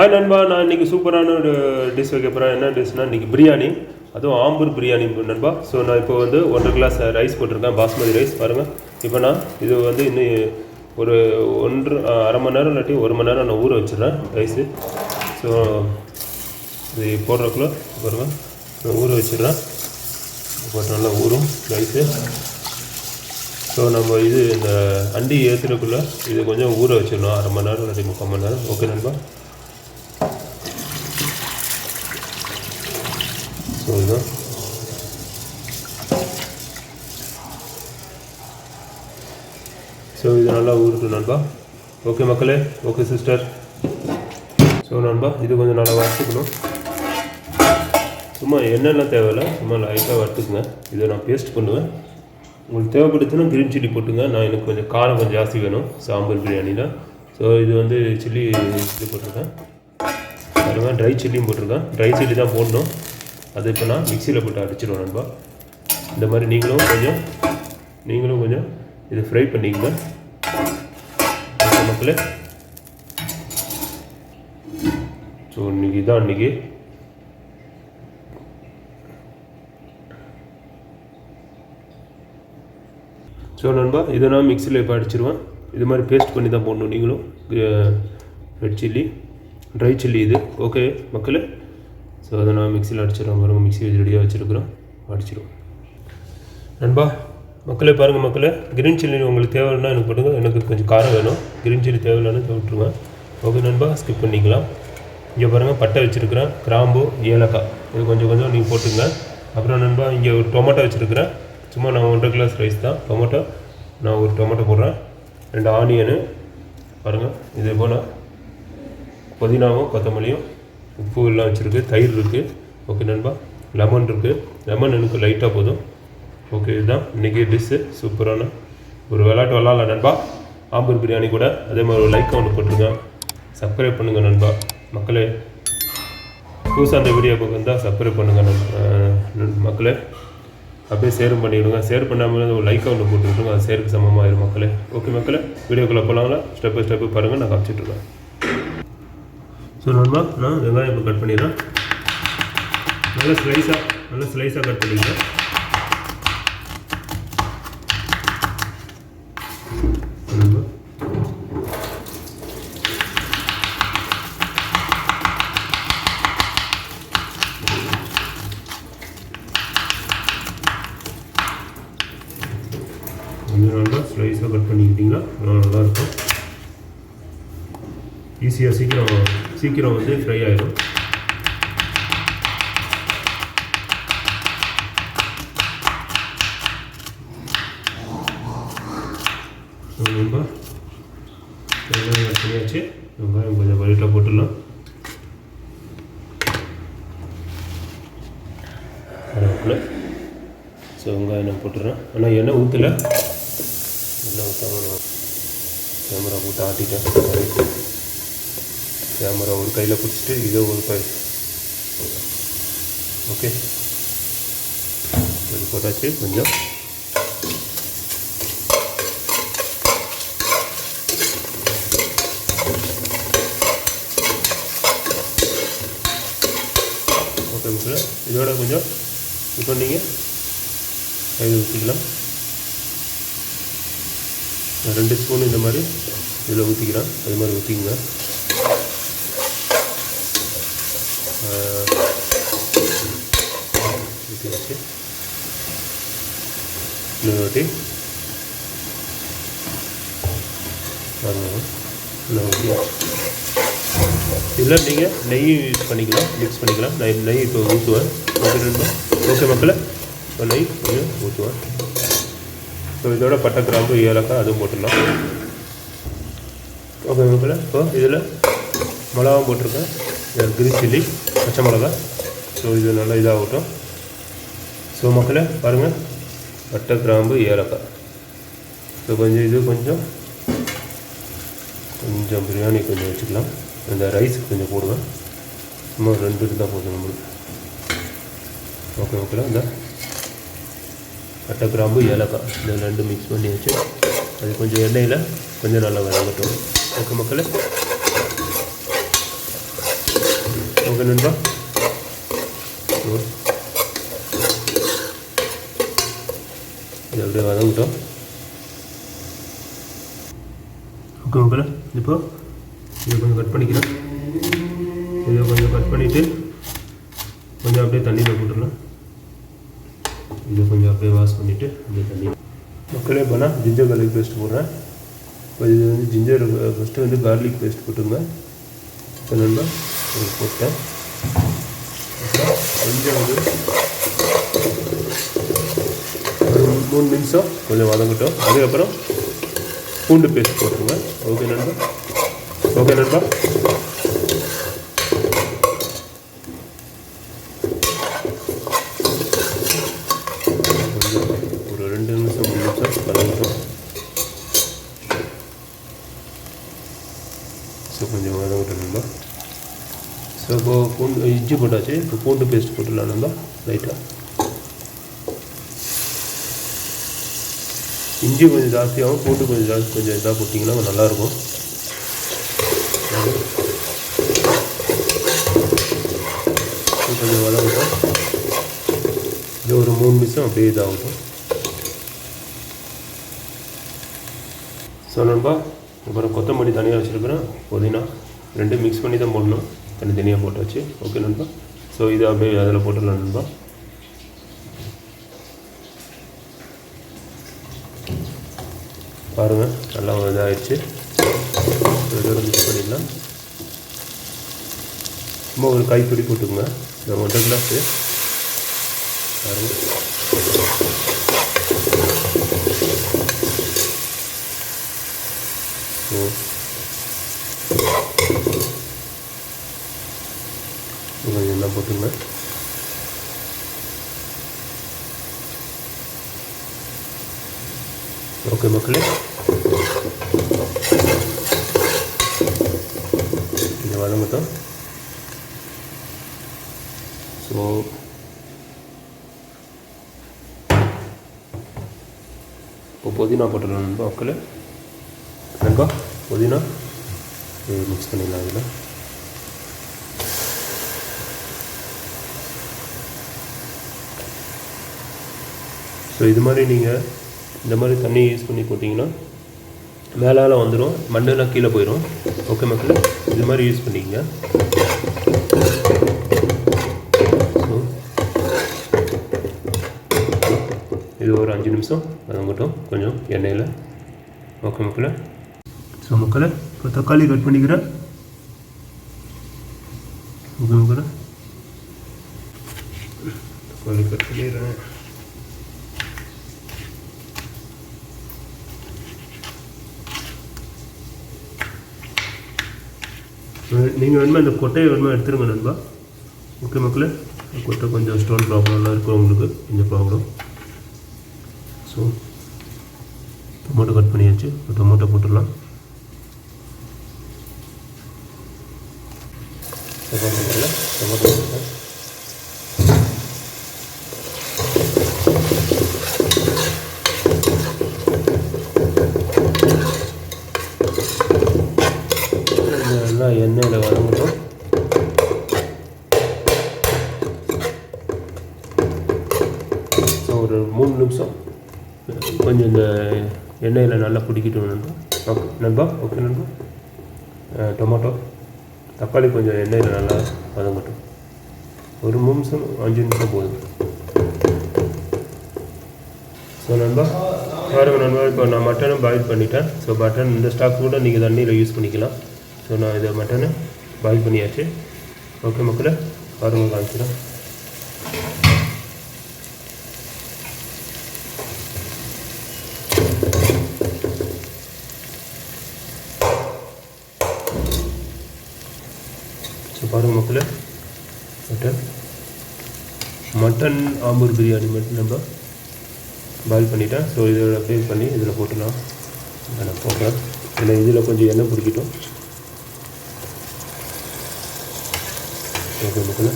ஆ நண்பா நான் இன்றைக்கி சூப்பரான ஒரு டிஷ் வைக்க போகிறேன் என்ன டிஷ்னால் இன்றைக்கி பிரியாணி. அதுவும் ஆம்பூர் பிரியாணி நண்பா. ஸோ நான் இப்போ வந்து ஒன்றரை கிளாஸ் ரைஸ் போட்டிருக்கேன் பாஸ்மதி ரைஸ் பாருங்கள் இப்போ நான் இது வந்து இன்னும் ஒரு ஒன்று அரை மணி நேரம் இல்லாட்டி ஒரு மணி நேரம் நான் ஊற வச்சிடுறேன் ரைஸு ஸோ இது போடுறக்குள்ள பாருங்கள் நான் ஊற வச்சிடுறேன். இப்போ நல்லா ஊறும் ரைஸு ஸோ நம்ம இது இந்த அண்டி ஏற்றுறக்குள்ளே இது கொஞ்சம் ஊற வச்சிடணும். அரை மணி நேரம் இல்லாட்டி முக்கால் மணி நேரம். ஓகே நண்பா? ஸோ ஸோ இது நல்லா ஊருக்கு நண்பா ஓகே மக்களே ஓகே சிஸ்டர் ஸோ நண்பா இது கொஞ்சம் நல்லா வறுத்துக்கணும். சும்மா எண்ணெய்லாம் தேவையில்லை சும்மா லைட்டாக வறுத்துக்குங்க. இதை நான் பேஸ்ட் பண்ணுவேன். உங்களுக்கு தேவைப்படுத்துனா க்ரீன் சில்லி போட்டுங்க. நான் எனக்கு கொஞ்சம் காரம் கொஞ்சம் ஜாஸ்தி வேணும். சாம்பார் பிரியாணியில் ஸோ இது வந்து சில்லி இது போட்டிருக்கேன். பாருங்க ட்ரை சில்லியும் போட்டிருக்கேன். ட்ரை சில்லி தான் போடணும். அது இப்போ நான் மிக்சியில் போட்டு அடிச்சிடுவேன் நண்பா. இந்த மாதிரி நீங்களும் கொஞ்சம் நீங்களும் கொஞ்சம் இதை ஃப்ரை பண்ணிக்கங்க. ஓகே மக்களே. ஸோ இன்னைக்கு இதான் இன்றைக்கி ஸோ நண்பா இதை நான் மிக்சியில் இப்போ அடிச்சிருவேன். இது மாதிரி பேஸ்ட் பண்ணி தான் போடணும் நீங்களும். ரெட் சில்லி ட்ரை சில்லி இது. ஓகே மக்களே. ஸோ அதை நான் மிக்சியில் அடிச்சிடும் பாருங்கள் மிக்சி ரெடியாக வச்சுருக்குறோம். அடிச்சிடுவோம். நண்பா மக்களே பாருங்கள் மக்களே. க்ரீன் சில்லி உங்களுக்கு தேவைன்னா எனக்கு பண்ணுங்க. எனக்கு கொஞ்சம் காரம் வேணும். கிரீன் சில்லி தேவையில்லைன்னு விட்டுருங்க. ஓகே நண்பா ஸ்கிப் பண்ணிக்கலாம். இங்கே பாருங்கள் பட்டை வச்சுருக்கிறேன். கிராம்பு ஏலக்காய். இது கொஞ்சம் கொஞ்சம் நீங்கள் போட்டுங்க அப்புறம் நண்பா இங்கே ஒரு டொமேட்டோ வச்சுருக்கிறேன். சும்மா நான் ஒன்றரை கிளாஸ் ரைஸ் தான். டொமேட்டோ நான் ஒரு டொமேட்டோ போடுறேன். ரெண்டு ஆனியனு பாருங்கள் இதே போல். புதினாவும் கொத்தமல்லியும். உப்பு எல்லாம் வச்சுருக்கு தயிர் இருக்குது ஓகே நண்பா. லெமன் இருக்குது லெமன் எனக்கு லைட்டாக போதும். ஓகே இதுதான். இன்றைக்கி டிஷ்ஷு சூப்பரான ஒரு விளையாட்டு விளாட்லாம் நண்பா. ஆம்பூர் பிரியாணி கூட அதே மாதிரி ஒரு லைக் ஒன்று போட்டுருங்க சப்ஸ்கிரைப் பண்ணுங்கள் நண்பா. மக்களே புதுசாக அந்த வீடியோ பக்கம் இருந்தால் சப்ஸ்கிரைப் பண்ணுங்கள் மக்களே. அப்படியே ஷேரும் பண்ணிவிடுங்க ஷேர் பண்ணாமல் ஒரு லைக் ஒன்று போட்டுவிட்டுருங்க அது ஷேருக்கு சமமாயிரும் மக்களே. ஓகே மக்களே வீடியோக்குள்ளே போகலாங்களா ஸ்டெப் பை ஸ்டெப்பு பாருங்கள் நான் காமிச்சிட்ருக்கேன் ஸோ நண்பா நான் வெங்காயம் இப்போ கட் பண்ணிடுறேன். நல்லா ஸ்லைஸாக நல்லா ஸ்லைஸாக கட் பண்ணிக்கிறேன் கொஞ்சம் நல்லா ஸ்லைஸாக கட் பண்ணிக்கிட்டிங்கன்னா நல்லா நல்லாயிருக்கும் ஈஸியாக சீக்கிரம் சீக்கிரம் வந்து ஃப்ரை ஆயிடும் ரொம்ப வெங்காயம் பண்ணியாச்சு. வெங்காயம் கொஞ்சம் வலிட்டாக போட்டுடலாம். கருவேப்பிலை. ஸோ வெங்காயம் நான் போட்டுறேன் ஆனால் எண்ணெய் ஊற்றலை எண்ணெய் ஊற்றாமல் நான் கேமரா போட்டு ஆட்டிட்டேன். கேமரா ஒரு கையில் பிடிச்சிட்டு இதை ஒரு கை. ஓகே. இது போட்டாச்சு கொஞ்சம். ஓகே மக்களே. இதோட கொஞ்சம் இப்போ நீங்கள் இது ஊற்றிக்கலாம் ரெண்டு ஸ்பூன் இந்த மாதிரி இதில் ஊற்றிக்கிறேன் அது மாதிரி ஊற்றிக்கங்க ஊற்றி வச்சு இன்னொரு இதில் நீங்கள் நெய் யூஸ் பண்ணிக்கலாம் மிக்ஸ் பண்ணிக்கலாம். நெய் நெய் இப்போ ஊற்றுவேன் ஓகே நண்பா? ஓகே மக்களை. இப்போ நெய் கொஞ்சம் ஊற்றுவேன் ஸோ இதோட பட்டை கிராம்பு ஏலக்காய் அதுவும் போட்டுடலாம். ஓகே மக்களை. இப்போ இதில் மிளகாவும் போட்டிருக்கேன். கிரீன் சில்லி பச்சை மிளகா ஸோ இது நல்லா இதாகட்டும். ஸோ மக்களே பாருங்கள் பட்டை கிராம்பு ஏலக்காய். ஸோ கொஞ்சம் இது கொஞ்சம் கொஞ்சம் பிரியாணி கொஞ்சம் வச்சுக்கலாம். இந்த ரைஸ் கொஞ்சம் போடுவேன் சும்மா ரெண்டு இருந்தால் போதும் நம்மளுக்கு. ஓகே ஓகேல இந்த. பட்டை கிராம்பு ஏலக்காய். இந்த ரெண்டு மிக்ஸ் பண்ணி வச்சு அது கொஞ்சம் எண்ணெயில் கொஞ்சம் நல்லா வதங்கட்டும். ஓகே மக்களே. ஓகே நண்பா. இது அப்படியே வதங்கிட்டோம் ஓகே ஓகே இப்போ இதை கொஞ்சம் கட் பண்ணிக்கிறேன் இதை கொஞ்சம் கட் பண்ணிவிட்டு கொஞ்சம் அப்படியே தண்ணியில் போட்டுடலாம் இதை கொஞ்சம் அப்படியே வாஷ் பண்ணிவிட்டு அப்படியே தண்ணி மக்களே போனால் ஜிஞ்சர் கார்லிக் பேஸ்ட் போடுறேன் இப்போ இது வந்து ஜிஞ்சர் ஃபஸ்ட்டு வந்து கார்லிக் பேஸ்ட் போட்டுங்க இப்போ நல்லா போட்டேன் அப்புறம் கொஞ்சம் வந்து ஒரு மூணு நிமிஷம். கொஞ்சம் வதங்கட்டும். அதுக்கப்புறம் பூண்டு பேஸ்ட் போட்டுருங்க ஓகே நண்பா. ஓகே நண்பா. ஒரு ரெண்டு நிமிஷம் மூணு நிமிஷம் வதங்கட்டும். ஸோ கொஞ்சம் வதங்கட்டும் நண்பா. ஸோ இப்போ பூண்டு இஞ்சி போட்டாச்சு. இப்போ பூண்டு பேஸ்ட் போட்டுடலாம் நண்பா. லைட்டாக இஞ்சி கொஞ்சம் ஜாஸ்தியாகவும் பூண்டு கொஞ்சம் ஜாஸ்தி கொஞ்சம் இதாக போட்டிங்கன்னா நல்லாயிருக்கும். கொஞ்சம் வதங்கட்டும். இது ஒரு மூணு நிமிஷம் அப்படியே இதாகட்டும். ஸோ நண்பா அப்புறம் கொத்தமல்லி தனியாக வச்சுருக்கிறேன். புதினா ரெண்டும் மிக்ஸ் பண்ணி தான் போடணும். தனித்தனியாக போட்டாச்சு. ஓகே நண்பா. ஸோ இதை அப்படியே அதில் போட்டுடலாம் நண்பா. பாருங்கள் நல்லா இதாகிடுச்சு இதோட மிக்ஸ் பண்ணிடலாம். சும்மா ஒரு கைப்பிடி போட்டுக்கோங்க. இந்த ஒன்றரை கிளாஸு பாருங்கள் கொஞ்சம் என்ன போட்டுங்க ஓகே. இந்த இது வதங்கட்டும் ஸோ இப்போ புதினா போட்டுடலாம் நண்பா மக்களே நண்பா புதினா? மிக்ஸ் பண்ணிடலாம் இதில். ஸோ இது மாதிரி நீங்கள் இந்த மாதிரி தண்ணி யூஸ் பண்ணி போட்டிங்கன்னா மேலால் வந்துடும் மண்ணெல்லாம் கீழே போயிடும் ஓகே மக்கள்? இது மாதிரி யூஸ் பண்ணிக்கங்க. ஸோ இது ஒரு அஞ்சு நிமிஷம். வதங்கட்டும் கொஞ்சம் எண்ணெயில். ஓகே மக்களை? ஸோ மக்களை இப்போ தக்காளி கட் பண்ணிக்கிறேன் ஓகே மக்களே தக்காளி கட் பண்ணிடுறேன் நீங்கள் வேணுமா இந்த கொட்டையை வேணுமா எடுத்துருங்க நண்பா. ஓகே மக்களே கொட்டை கொஞ்சம் ஸ்டோன் ப்ராப்ளம்லாம் இருக்கும் உங்களுக்கு. கொஞ்சம் ப்ராப்ளம் ஸோ டொமேட்டோ கட் பண்ணியாச்சு. டொமேட்டோ போட்டுடலாம். டொமேட்டோ போட்டுறேன் நல்லா எண்ணெயில் வதங்கட்டும் ஸோ ஒரு மூணு நிமிஷம் கொஞ்சம் இந்த எண்ணெயில் நல்லா பிடிக்கட்டும் நண்பா. ஓகே நண்பா ஓகே நண்பா. டொமேட்டோ. தக்காளி கொஞ்சம் எண்ணெயில் நல்லா வதங்கட்டும். ஒரு நிமிஷம் அஞ்சு நிமிஷம் போதும். ஸோ நண்பா பாருங்க நண்பா இப்போ நான் மட்டனும் பாயில் பண்ணிட்டேன். ஸோ மட்டன் இந்த ஸ்டாக் கூட நீங்கள் தண்ணியில் யூஸ் பண்ணிக்கலாம். ஸோ நான் இதை மட்டனை பாயில் பண்ணியாச்சு. ஓகே மக்களே பாருங்க காமிக்கிறேன் ஸோ பாருங்கள் மக்களே மட்டன் மட்டன் ஆம்பூர் பிரியாணி மட்டும் நம்ம பாயில் பண்ணிட்டேன் ஸோ இதோட அப்படியே பண்ணி இதில் போட்டுடலாம். இதை நான் போடுறேன். ஏன்னா இதில் கொஞ்சம் எண்ணெய் பிடிக்கட்டும். ஓகே மக்களே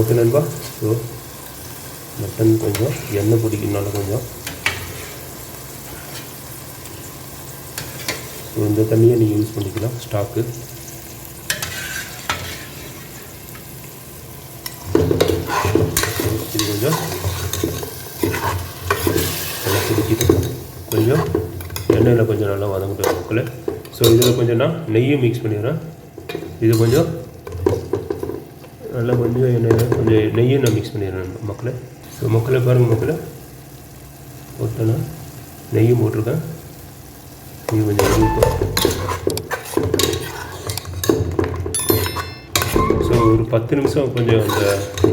ஓகே. நண்பா. ஸோ மட்டன் கொஞ்சம் எண்ணெய் பிடிக்கணுனால கொஞ்சம். ஸோ இந்த தண்ணியை நீங்கள் யூஸ் பண்ணிக்கலாம். ஸ்டாக்கு எண்ணெயில் கொஞ்சம் நல்லா வதங்கட்டும் மக்கள் ஸோ இதில் கொஞ்சம் நான் நெய்யும் மிக்ஸ் பண்ணிடுறேன். இது கொஞ்சம் நல்லா கொஞ்சம் எண்ணெயில் கொஞ்சம் நெய்யும் நான் மிக்ஸ் பண்ணிடுறேன் மக்களை ஸோ மக்களை பாருங்கள் மக்களை போட்டேன்னா நெய்யும் போட்டிருக்கேன். நெய் கொஞ்சம் இருக்கும் ஸோ ஒரு பத்து நிமிஷம் கொஞ்சம் அந்த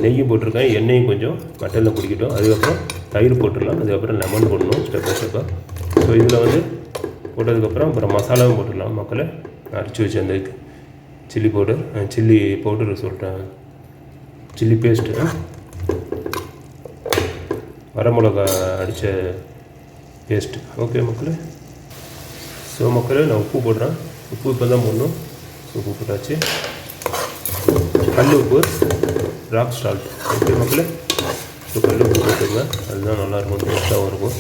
நெய்யும் போட்டிருக்கேன். எண்ணெயும் கொஞ்சம் மட்டனில் பிடிக்கட்டும் அதுக்கப்புறம் தயிர் போட்டுடலாம். அதுக்கப்புறம் லெமன் போடணும் ஸ்டெப் பை ஸ்டெப்பாக ஸோ இதில் வந்து போட்டதுக்கப்புறம் அப்புறம் மசாலாவும் போட்டுடலாம். மக்களை அரைச்சி வச்சு அந்த சில்லி பவுடர் சில்லி பவுடர் சொல்லிட்டேன். சில்லி பேஸ்ட்டு வரமிளகா அடித்த பேஸ்ட்டு ஓகே மக்களே. ஸோ மக்களே நான் உப்பு போடுறேன். உப்பு இப்போ தான் போடணும். ஸோ உப்பு போட்டாச்சு. கல் உப்பு ராக் சால்ட் ஓகே மக்களே ஸோ கல் உப்பு போட்டுங்க அதுதான் நல்லாயிருக்கும் டேஸ்ட்டாகவும் இருக்கும்.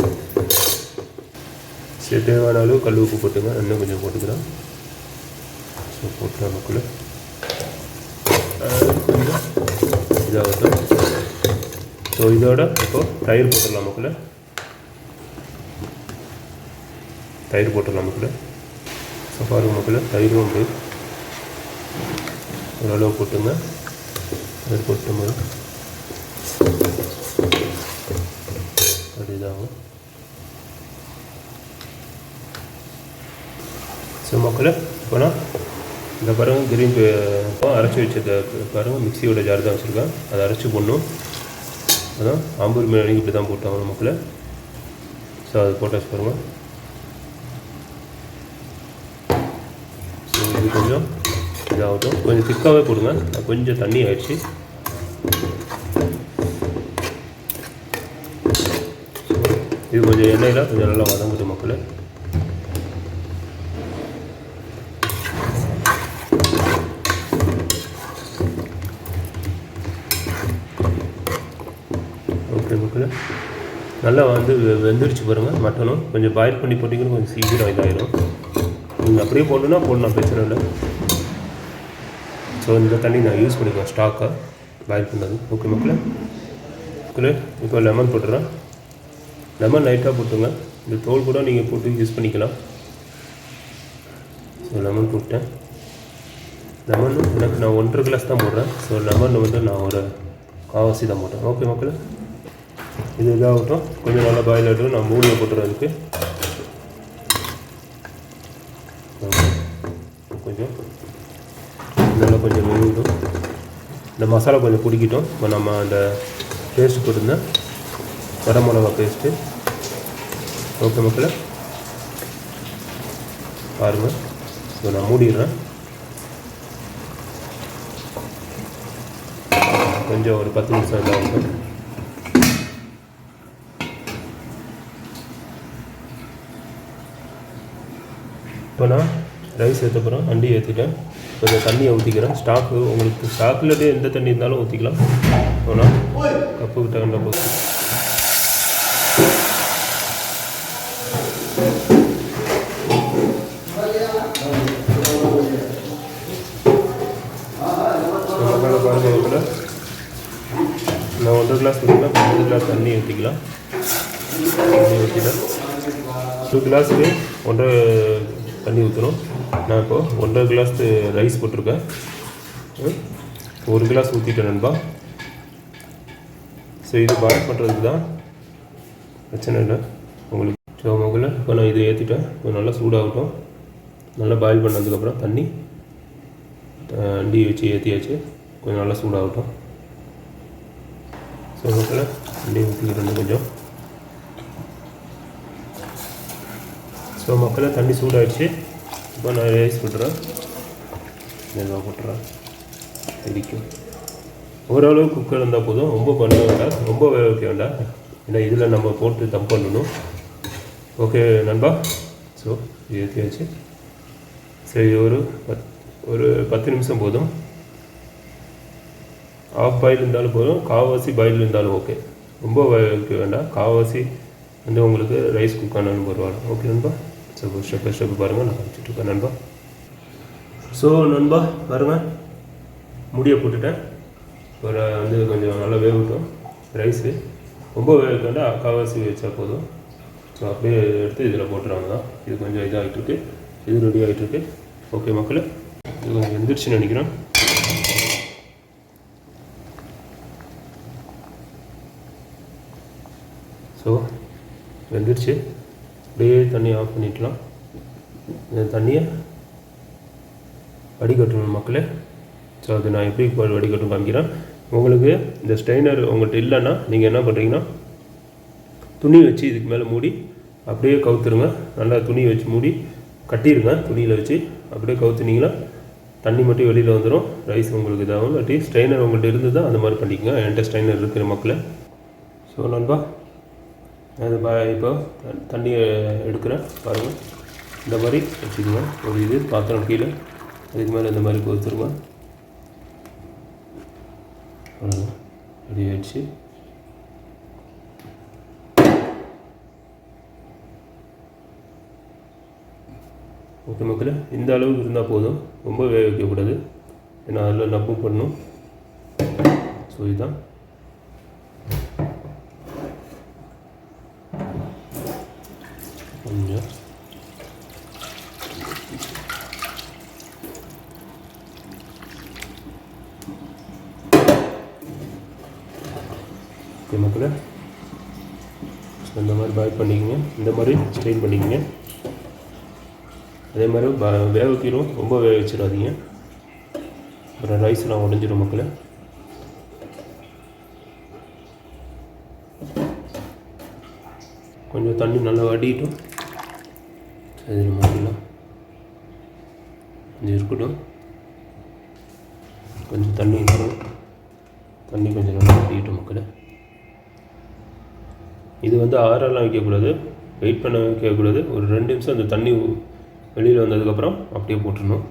சரி தேவையான அளவு கல் உப்பு போட்டுங்க. இன்னும் கொஞ்சம் போட்டுக்கலாம் ஸோ போட்டு மக்களே கொஞ்சம் இதாகட்டும். ஸோ இதோட இப்போ தயிர் போட்டுடலாம் நமக்குள்ள. தயிர் போட்டுடலாம் நமக்குள்ளே. ஸோ பாருங்க மக்களே தயிரும் உண்டு. ஓரளவு போட்டுங்க. தயிர் போட்டும்போது அது இதாகும் ஸோ இந்த பாருங்கள் கிரீன் இப்போ அரைச்சி வச்சது பாருங்கள் மிக்சியோட ஜார் தான் வச்சுருக்கேன். அதை அரைச்சி போடணும். அதான் ஆம்பூர் மீன் இப்படி தான் போட்டாங்க மக்களே ஸோ அது போட்டாச்சு பாருங்கள் ஸோ இது கொஞ்சம் இதாகட்டும். கொஞ்சம் திக்காகவே போடுங்க. கொஞ்சம் தண்ணி ஆயிடுச்சு. இது கொஞ்சம் எண்ணெயில் கொஞ்சம் நல்லா வதங்குது மக்களை ஓகே நல்லா வந்து வெந்துருச்சு பாருங்கள் மட்டனும் கொஞ்சம் பாயில் பண்ணி போட்டிங்கன்னா கொஞ்சம் சீக்கிரம் இதாயிடும் நீங்கள் அப்படியே போடணுன்னா போடலாம் பிரச்சனை இல்லை. ஸோ இந்த தண்ணி நான் யூஸ் பண்ணிக்குவேன் ஸ்டாக்காக பாயில் பண்ணது. ஓகே மக்களே. மக்களே இப்போ லெமன் போட்டுறேன். லெமன் லைட்டாக போட்டுங்க இந்த தோல் கூட நீங்கள் போட்டு யூஸ் பண்ணிக்கலாம். ஸோ லெமன் போட்டேன் லெமன் எனக்கு நான் ஒன்றரை கிளாஸ் தான் போடுறேன். ஸோ லெமன் வந்து நான் ஒரு காவாசி தான் போட்டேன். ஓகே மக்களே. இது இதாகட்டும். கொஞ்சம் நல்லா பாயில் ஆகிட்டும் நான் மூடியை போட்டுறேன் அதுக்கு கொஞ்சம். நல்லா கொஞ்சம் வேகட்டும் இந்த மசாலா கொஞ்சம் பிடிக்கிட்டோம். இப்போ நம்ம அந்த பேஸ்ட் போட்டிருந்தேன் வரமிளகா பேஸ்ட்டு ஓகே மக்களை. பாருங்கள் இப்போ நான் மூடிடுறேன். கொஞ்சம் ஒரு பத்து நிமிஷம் இதாகட்டும். இப்போ நான் ரைஸ் ஏற்ற போகிறேன் அண்டி ஏற்றிட்டேன் கொஞ்சம் தண்ணியை ஊற்றிக்கிறேன் ஸ்டாக்கு உங்களுக்கு ஸ்டாக்கில் எந்த தண்ணி இருந்தாலும் ஊற்றிக்கலாம் ஆனால் கப்புக்கு தகுந்த போது மக்களை நான் ஒன்றரை கிளாஸ் ஊற்றிக்கலாம் பத்து கிளாஸ் தண்ணி ஊற்றிக்கலாம் தண்ணி ஊற்றிக்கலாம் டூ கிளாஸுக்கு ஒன்றரை தண்ணி ஊற்றணும் நான் இப்போ ஒன்றரை கிளாஸ் ரைஸ் போட்டிருக்கேன். ம், ஒரு கிளாஸ் ஊற்றிட்டேன் நண்பா. ஸோ இது பாயில் பண்ணுறதுக்கு தான் பிரச்சனை இல்லை. உங்களுக்கு ஸோ முதல்ல இப்போ நான் இதை ஏற்றிட்டேன் இப்போ நல்லா சூடாகட்டும். நல்லா பாயில் பண்ணதுக்கப்புறம் தண்ணி அண்டி வச்சு ஏற்றியாச்சு கொஞ்சம் நல்லா சூடாகட்டும். ஸோ மக்கள அண்டி ஊற்றிக்கிறேன் கொஞ்சம். ஸோ மக்களை தண்ணி சூடாகிடுச்சு இப்போ நான் ரைஸ் போட்டுறேன் மெதுவாக போட்டுறேன் இடிக்கும். ஓரளவு குக்கர் இருந்தால் போதும். ரொம்ப பண்ண வேண்டாம். ரொம்ப வேக வைக்க வேண்டாம். ஏன்னா இதில் நம்ம போட்டு தம் பண்ணணும். ஓகே நண்பா. ஸோ ஏற்றியாச்சு சரி ஒரு பத் ஒரு பத்து நிமிஷம் போதும். ஆஃப் பாயில் இருந்தாலும் போதும். காவாசி பாயில் இருந்தாலும் ஓகே ரொம்ப வேக வைக்க வேண்டாம். காவாசி வந்து உங்களுக்கு ரைஸ் குக் ஆனாலும் பரவாயில்ல. ஓகே நண்பா. ஸோ ஸ்டெப் பை ஸ்டெப் பாருங்கள் நான் காமிச்சிட்டு இருக்கேன் நண்பா ஸோ நண்பா பாருங்கள் முடியை போட்டுட்டேன் ஒரு வந்து கொஞ்சம் நல்லா வேகட்டும் ரைஸு ரொம்ப வேக வேண்டாம் காவாசி வச்சா போதும் ஸோ அப்படியே எடுத்து இதில் போட்டுருவாங்க தான் இது கொஞ்சம் இதாகிட்டு இருக்கு இது ரெடி ஆகிட்டு இருக்கு ஓகே மக்களே இது கொஞ்சம் வெந்துருச்சுன்னு நினைக்கிறேன் ஸோ வெந்துருச்சு அப்படியே தண்ணி ஆஃப் பண்ணிக்கலாம் இந்த தண்ணியை வடிகட்டணும் மக்களே. ஸோ அது நான் எப்படி வடிகட்டும் காமிக்கிறேன். உங்களுக்கு இந்த ஸ்ட்ரெயினர் உங்கள்கிட்ட இல்லைன்னா நீங்கள் என்ன பண்ணுறீங்கன்னா துணி வச்சு இதுக்கு மேலே மூடி அப்படியே கவுத்துருங்க. நல்லா துணி வச்சு மூடி கட்டிடுங்க. துணியில் வச்சு அப்படியே கவுத்துனீங்கன்னா தண்ணி மட்டும் வெளியில் வந்துடும் ரைஸ் உங்களுக்கு இதாகும். இல்லாட்டி ஸ்ட்ரெயினர் உங்கள்கிட்ட இருந்து தான் அந்த மாதிரி பண்ணிக்கங்க. என்கிட்ட ஸ்ட்ரெயினர் இருக்கிற மக்களை. ஸோ நண்பா அது இப்போ தண்ணி தண்ணியை எடுக்கிறேன் பாருங்கள் இந்த மாதிரி வச்சுக்குவேன் ஒரு இது பாத்திரம் கீழே. அதுக்கு மேலே இந்த மாதிரி கொடுத்துருவேன் ரெடி ஆயிடுச்சு. ஓகே மக்களே இந்த அளவுக்கு இருந்தால் போதும். ரொம்ப வேக வைக்கக்கூடாது. ஏன்னா அதில் நப்பும் பண்ணும். ஸோ இதுதான் கொஞ்சம் ஓகே மக்களே ஸோ இந்த மாதிரி பாய் பண்ணிக்கங்க இந்த மாதிரி ஸ்ட்ரெயின் பண்ணிக்கங்க. அதே மாதிரி ப வேக வைக்கிறோம் ரொம்ப வேக வச்சிடாதீங்க. அப்புறம் ரைஸ்லாம் உடஞ்சிடும் மக்களை. கொஞ்சம் தண்ணி நல்லா வடிட்டும் அதில் மாற்றிடலாம் கொஞ்சம் இருக்கட்டும். கொஞ்சம் தண்ணி இருக்கணும் தண்ணி கொஞ்சம் நல்லா வடிட்டும் மக்களை. இது வந்து ஆறெல்லாம் வைக்கக்கூடாது. வெயிட் பண்ண வைக்கக்கூடாது ஒரு ரெண்டு நிமிஷம் அந்த தண்ணி வெளியில் வந்ததுக்கப்புறம் அப்படியே போட்டுடணும்.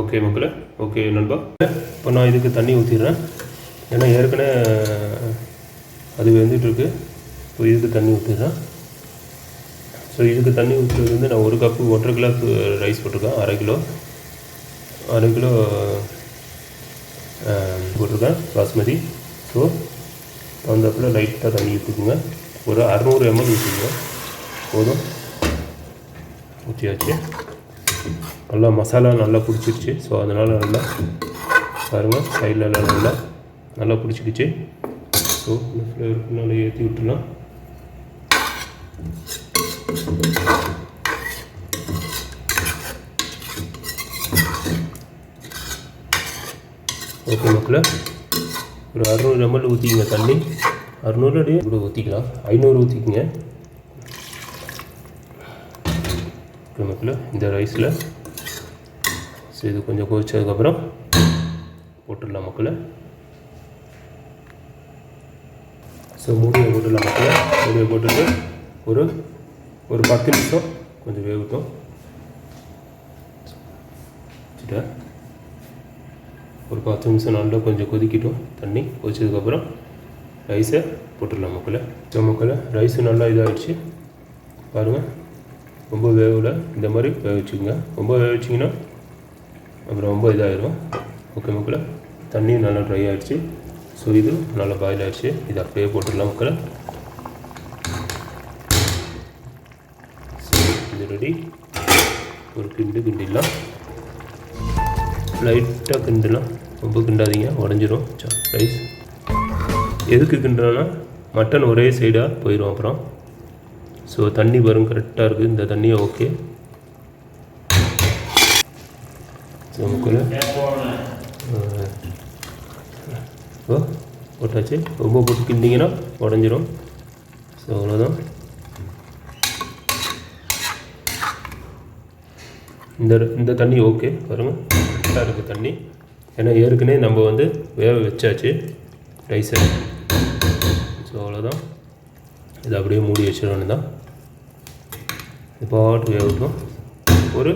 ஓகே மக்களே ஓகே நண்பா. இப்போ நான் இதுக்கு தண்ணி ஊற்றிடுறேன் ஏன்னா ஏற்கனவே அது வெந்துட்டுருக்கு இப்போ இதுக்கு தண்ணி ஊற்றிடுறேன் ஸோ இதுக்கு தண்ணி ஊற்றுறது வந்து நான் ஒரு கப்பு ஒன்றரை கிலோ ரைஸ் போட்டிருக்கேன். அரை கிலோ. அரை கிலோ போட்டிருக்கேன். பாஸ்மதி. ஸோ வந்தப்பில் லைட்டாக தண்ணி ஊற்றிக்குங்க ஒரு அறநூறு எம்எல் ஊற்றிக்குங்க போதும். ஊற்றியாச்சு நல்லா மசாலா நல்லா பிடிச்சிருச்சு. ஸோ அதனால் நல்லா பாருங்கள் சைட்லலாம் நல்லா நல்லா பிடிச்சிக்கிச்சு. ஸோ இந்த ஃப்ளேவருக்கு நல்லா ஏற்றி விட்டுலாம் ஓகே மக்களே. ஒரு அறுநூறு எம்எல் ஊற்றிக்கிங்க தண்ணி. அறுநூறு அடி கூட ஊற்றிக்கலாம் ஐநூறு ஊற்றிக்கிங்க ஓகே இந்த ரைஸில் ஸோ இது கொஞ்சம் கொதிச்சதுக்கப்புறம் போட்டுடலாம் மக்களை. ஸோ மூடியை போட்டுடலாம் மக்களை. மூடியை போட்டுட்டு ஒரு ஒரு பத்து நிமிஷம் கொஞ்சம் வேகட்டும். வச்சுட்டேன் ஒரு பத்து நிமிஷம் நல்லா கொஞ்சம் கொதிக்கிட்டோம் தண்ணி கொதிச்சதுக்கப்புறம் ரைஸை போட்டுடலாம் மக்களை. ஸோ மக்களை ரைஸு நல்லா இதாகிடுச்சு பாருங்கள் ரொம்ப வேவில் இந்த மாதிரி வேக வச்சுக்கோங்க ரொம்ப வேக வச்சிங்கன்னா அப்புறம் ரொம்ப இதாகிடும் ஓகே மக்களை தண்ணியும் நல்லா ட்ரை ஆகிடுச்சு ஸோ இது நல்லா பாயில் ஆகிடுச்சு இது அப்படியே போட்டுடலாம் மக்களை. ஸோ இது ரெடி ஒரு கிண்டு கிண்டிடலாம். லைட்டாக கிண்டலாம். ரொம்ப கிண்டாதீங்க உடஞ்சிரும். ரைஸ் எதுக்கு கிண்டுறோன்னா மட்டன் ஒரே சைடாக போயிடும் அப்புறம். ஸோ தண்ணி வரும் கரெக்டாக இருக்குது இந்த தண்ணியை ஓகே ஸோ நமக்குள்ள ஓ போட்டாச்சு. ரொம்ப போட்டு கிண்டிங்கன்னா உடஞ்சிரும். ஸோ அவ்வளோதான் இந்த இந்த தண்ணி ஓகே பாருங்கள் கரெக்டாக இருக்குது தண்ணி. ஏன்னா ஏற்கனவே நம்ம வந்து வேக வச்சாச்சு ரைஸை ஸோ அவ்வளோதான் இதை அப்படியே மூடி வச்சிடணும் தான். இப்போ ஆட்டு வேகட்டும் ஒரு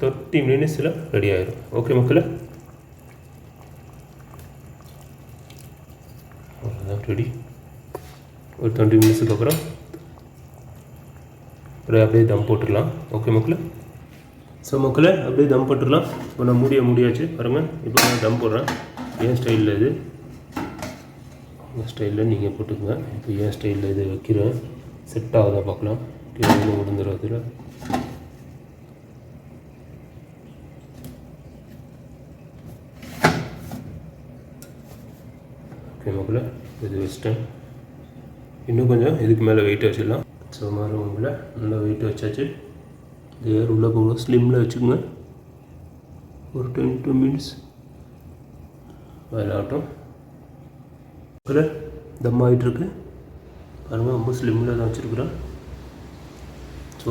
தேர்ட்டி மினிட்ஸில் ரெடி ஆயிடும் ஓகே மக்களே. அவ்வளோதான் ரெடி ஒரு டுவெண்ட்டி மினிட்ஸுக்கு அப்புறம் அப்படியே அப்படியே தம் போட்டுடலாம். ஓகே மக்களே. ஸோ மக்களே அப்படியே தம் போட்டுடலாம். இப்போ நான் மூடிய முடியாச்சு. பாருங்கள் இப்போ நான் தம் போடுறேன். ஏன் ஸ்டைலில் இது. உங்கள் ஸ்டைலில் நீங்கள் போட்டுக்கோங்க. இப்போ ஏன் ஸ்டைலில் இது வைக்கிறேன். செட் ஆகுதா பார்க்கலாம். கீழே விழுந்துடும் அதில். ஓகே மக்களே இது வச்சிட்டேன். இன்னும் கொஞ்சம் இதுக்கு மேலே வெயிட் வச்சிடலாம். ஸோ மாதிரி உங்களை நல்லா வெயிட் வச்சாச்சு. ஏர் உள்ளே போங்க. ஸ்லிம்மில் வச்சுக்கோங்க. ஒரு டென் டூ மினிட்ஸ் விளையாட்டும் மக்களே தம் ஆகிட்டுருக்கு பாருங்கள் ரொம்ப ஸ்லிம்மில் தான் வச்சுருக்குறேன் ஸோ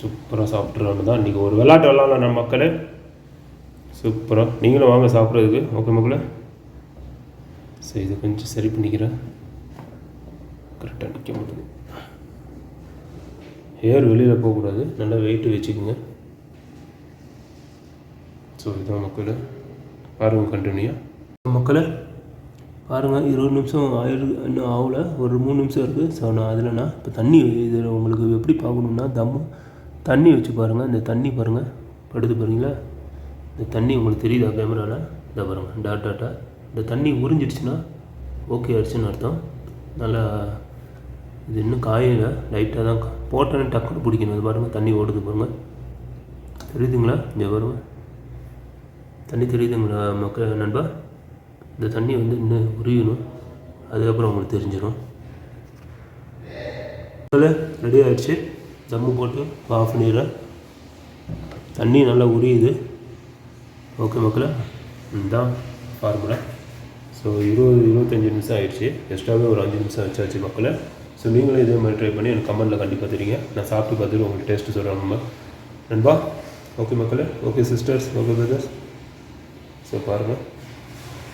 சூப்பராக சாப்பிட்றான்னு தான். இன்றைக்கி ஒரு விளையாட்டு விளாட்லாம் நம்ம மக்களே. சூப்பராக நீங்களும் வாங்க சாப்பிட்றதுக்கு. ஓகே மக்களே. ஸோ இது கொஞ்சம் சரி பண்ணிக்கிறேன். கரெக்டாக நிற்க மாட்டேங்குது. ஏர் வெளியில் போகக்கூடாது. நல்லா வெயிட்டு வச்சுக்கோங்க. ஸோ இதுதான் மக்களே பாருங்கள் கண்டினியூ மக்களை பாருங்கள் இருபது நிமிஷம் ஆயிரு இன்னும் ஆகல. ஒரு மூணு நிமிஷம் இருக்குது ஸோ நான் அதில் நான் இப்போ தண்ணி இதில் உங்களுக்கு எப்படி பார்க்கணுன்னா தம்மு. தண்ணி வச்சு பாருங்கள் இந்த தண்ணி பாருங்கள் படுத்து பாருங்களா? இந்த தண்ணி உங்களுக்கு தெரியுதா கேமராவில் இதை பாருங்கள் டாட் டாட்டா இந்த தண்ணி உறிஞ்சிடுச்சுன்னா ஓகே ஆயிடுச்சுன்னு அர்த்தம். நல்லா இது இன்னும் காயல லைட்டாக தான் போட்டோன்னு போட்டோன்னே டக்குன்னு பிடிக்கணும். அது பாருங்கள் தண்ணி ஓடுது பாருங்கள் தெரியுதுங்களா? இங்கே பாருங்கள் தண்ணி தெரியுதுங்களா மக்கள் நண்பா? இந்த தண்ணி வந்து இன்னும் உரியணும். அதுக்கப்புறம் உங்களுக்கு தெரிஞ்சிடும். ரெடி ஆகிடுச்சு தம்மு போட்டு ஆஃப் பண்ணிடுறேன். தண்ணி நல்லா உரியுது. ஓகே மக்களே. இதுதான் ஃபார்முலா ஸோ இருபது இருபத்தஞ்சி நிமிஷம் ஆயிடுச்சு. எக்ஸ்ட்ராவே ஒரு அஞ்சு நிமிஷம் வச்சாச்சு மக்களை. ஸோ நீங்களும் இதே மாதிரி ட்ரை பண்ணி எனக்கு கமெண்ட்டில் கண்டிப்பாக தெரியுங்க. நான் சாப்பிட்டு பார்த்துட்டு உங்களுக்கு டேஸ்ட்டு சொல்கிறேன் நம்ம. நண்பா ஓகே மக்களே okay sisters okay brothers so பாருங்கள்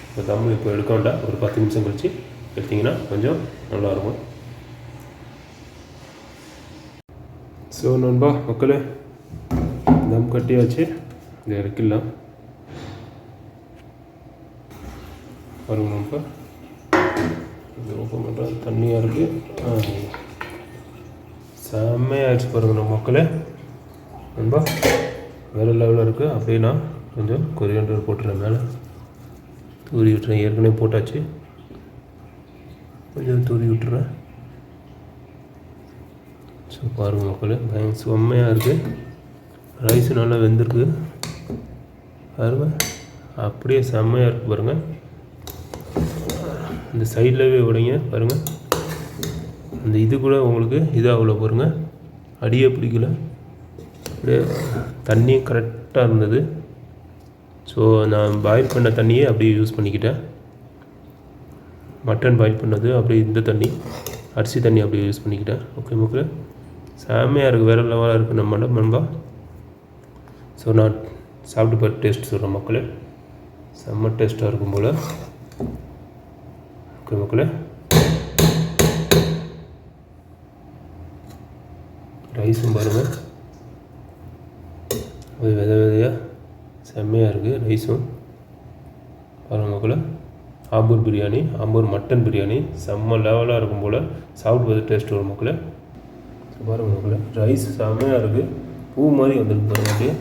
இப்போ தம் இப்போ எடுக்க வேண்டாம் ஒரு பத்து நிமிஷம் கழிச்சு எடுத்திங்கன்னா கொஞ்சம் நல்லாயிருக்கும் ஸோ நண்பா மக்களே தம் கட்டியாச்சு. இது இறக்கலாம் பாருங்க நண்பா. இது ரொம்ப தண்ணியாக இருக்குது செம்மையாகிடுச்சு பாருங்க நம்ம மக்களே. நண்பா வேறு லெவலில் இருக்குது அப்படியே நான் கொஞ்சம் கொரியண்டர் போட்டுறேன் மேலே. தூரி விட்டுறேன். ஏற்கனவே போட்டாச்சு. கொஞ்சம் தூரி விட்டுறேன். ஸோ பாருங்க மக்களே. பயங்க செம்மையாக இருக்குது ரைஸ் நல்லா வெந்திருக்கு. பாருங்க. அப்படியே செம்மையாக இருக்குது பாருங்கள் இந்த சைட்லவே விடுங்க பாருங்கள் அந்த இது கூட உங்களுக்கு இதாகல பாருங்கள் அடியே பிடிக்கல. அப்படியே தண்ணியும் கரெக்டாக இருந்தது. ஸோ நான் பாயில் பண்ண தண்ணியே அப்படியே யூஸ் பண்ணிக்கிட்டேன். மட்டன் பாயில் பண்ணது அப்படியே இந்த தண்ணி அரிசி தண்ணி அப்படியே யூஸ் பண்ணிக்கிட்டேன். ஓகே மக்கள். செம்மையாக இருக்குது வேறு லெவலாக இருக்குது நம்ம நண்பா ஸோ நான் சாப்பிட்டு பார்த்து டேஸ்ட் சொல்கிறேன் மக்களே. செம்ம டேஸ்ட்டாக இருக்கும் போல். ஓகே ரைஸும் பாருங்கள் அது வித விதையாக செம்மையாக இருக்குது ரைஸும் பாருங்கள் ஆம்பூர் பிரியாணி ஆம்பூர் மட்டன் பிரியாணி செம்ம லெவலாக இருக்கும் போல். சாப்பிட்டு டேஸ்ட் வரும் மக்களே. ஸோ பாருங்கள் மக்களே ரைஸ் செம்மையாக இருக்குது பூ மாதிரி வந்துருக்கு பாருங்கள் அப்படியே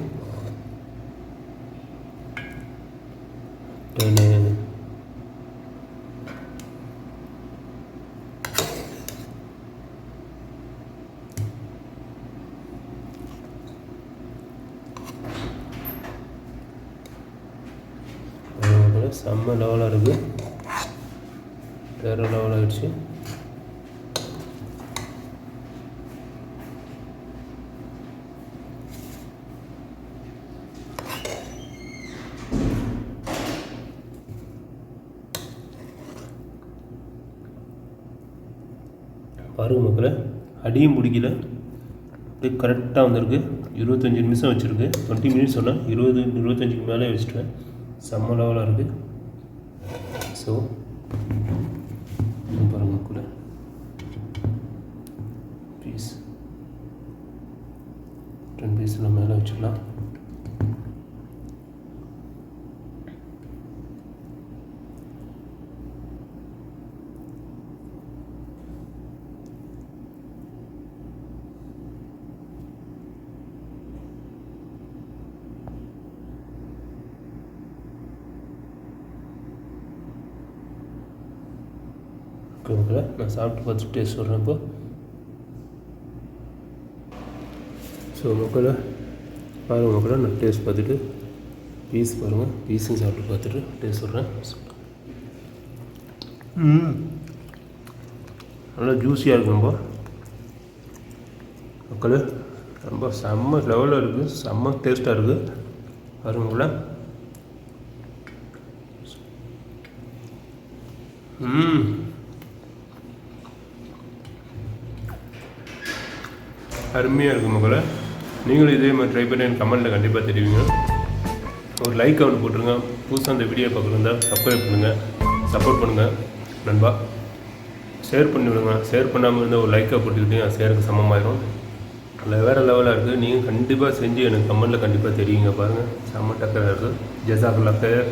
டன்னு. பாருங்க மக்களே, செம்ம லெவலாக இருக்குது வேறு லெவல் ஆகிடுச்சு பாருங்க மக்களே அடியும் பிடிக்கல இது கரெக்டாக வந்திருக்கு. இருபத்தஞ்சி நிமிஷம் வச்சுருக்கு. டுவெண்ட்டி மினிட்ஸ் சொன்னேன் இருபது இருபத்தஞ்சுக்கு மேலே வச்சுட்டுவேன் செம்ம லெவலாக இருக்குது ஸோ பாருங்க கூட பீஸ் டென் பீஸில் மேலே வச்சுக்கலாம் நான் சாப்பிட்டு பார்த்துட்டு டேஸ்ட் சொல்கிறேன் இப்போ ஸோ மக்களே பாருங்கள் மக்களே நான் டேஸ்ட் பார்த்துட்டு பீஸ் பாருங்கள் பீஸும் சாப்பிட்டு பார்த்துட்டு டேஸ்ட் சொல்கிறேன் நல்லா ஜூஸியாக இருக்கு ரொம்ப. மக்களே ரொம்ப செம்ம லெவலில் இருக்குது செம்ம டேஸ்ட்டாக இருக்குது பாருங்க மக்களே. ம். அருமையாக இருக்கும் மக்களை நீங்களும் இதே மாதிரி ட்ரை பண்ணி எனக்கு கமெண்ட்டில் கண்டிப்பாக தெரிவிங்க. ஒரு லைக் ஒன்று போட்டுருங்க. புதுசாக அந்த வீடியோ பார்க்குறதா சப்ஸ்கிரைப் பண்ணுங்கள் சப்போர்ட் பண்ணுங்கள் நண்பா ஷேர் பண்ணி விடுங்க. ஷேர் பண்ணாமல் இருந்தால் ஒரு லைக்காக போட்டுக்கிட்டே ஷேருக்கு சமமாயிரும். அதில் வேறு லெவலாக இருக்குது நீங்கள் கண்டிப்பாக செஞ்சு எனக்கு கமெண்ட்டில் கண்டிப்பாக தெரியுங்க பாருங்கள் செம்ம டக்கராக இருக்குது ஜெசாக்குல்லா பேர்.